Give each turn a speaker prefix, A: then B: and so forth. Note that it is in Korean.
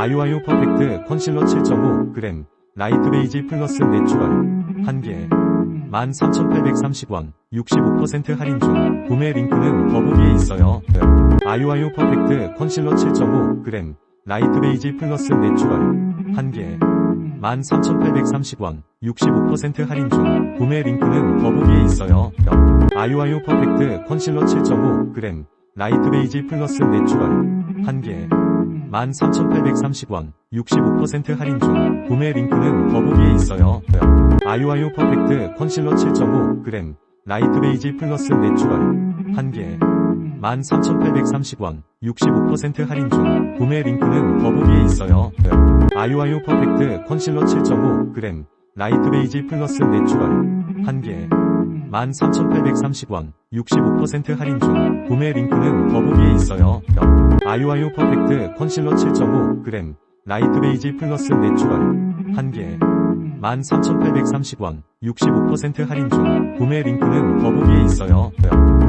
A: 아유아유 퍼펙트 컨실러 7.5g 라이트 베이지 플러스 내추럴 1개 13,830원 65% 할인 중 구매 링크는 더보기에 있어요. 아유아유 퍼펙트 컨실러 7.5g 라이트 베이지 플러스 내추럴 1개 13,830원 65% 할인 중 구매 링크는 더보기에 있어요. 아유아유 퍼펙트 컨실러 7.5g 라이트 베이지 플러스 내추럴 1개 13,830원 65% 할인 중 구매 링크는 더보기에 있어요. 아유아유 퍼펙트 컨실러 7.5g 라이트 베이지 플러스 내추럴 1개 13,830원 65% 할인 중 구매 링크는 더보기에 있어요. 아유아유 퍼펙트 컨실러 7.5g 라이트 베이지 플러스 내추럴 1개 13,830원 65% 할인 중 구매 링크는 더보기에 있어요. 아유아유 퍼펙트 컨실러 7.5g 라이트 베이지 플러스 내추럴 1개 13,830원 65% 할인 중 구매 링크는 더보기에 있어요.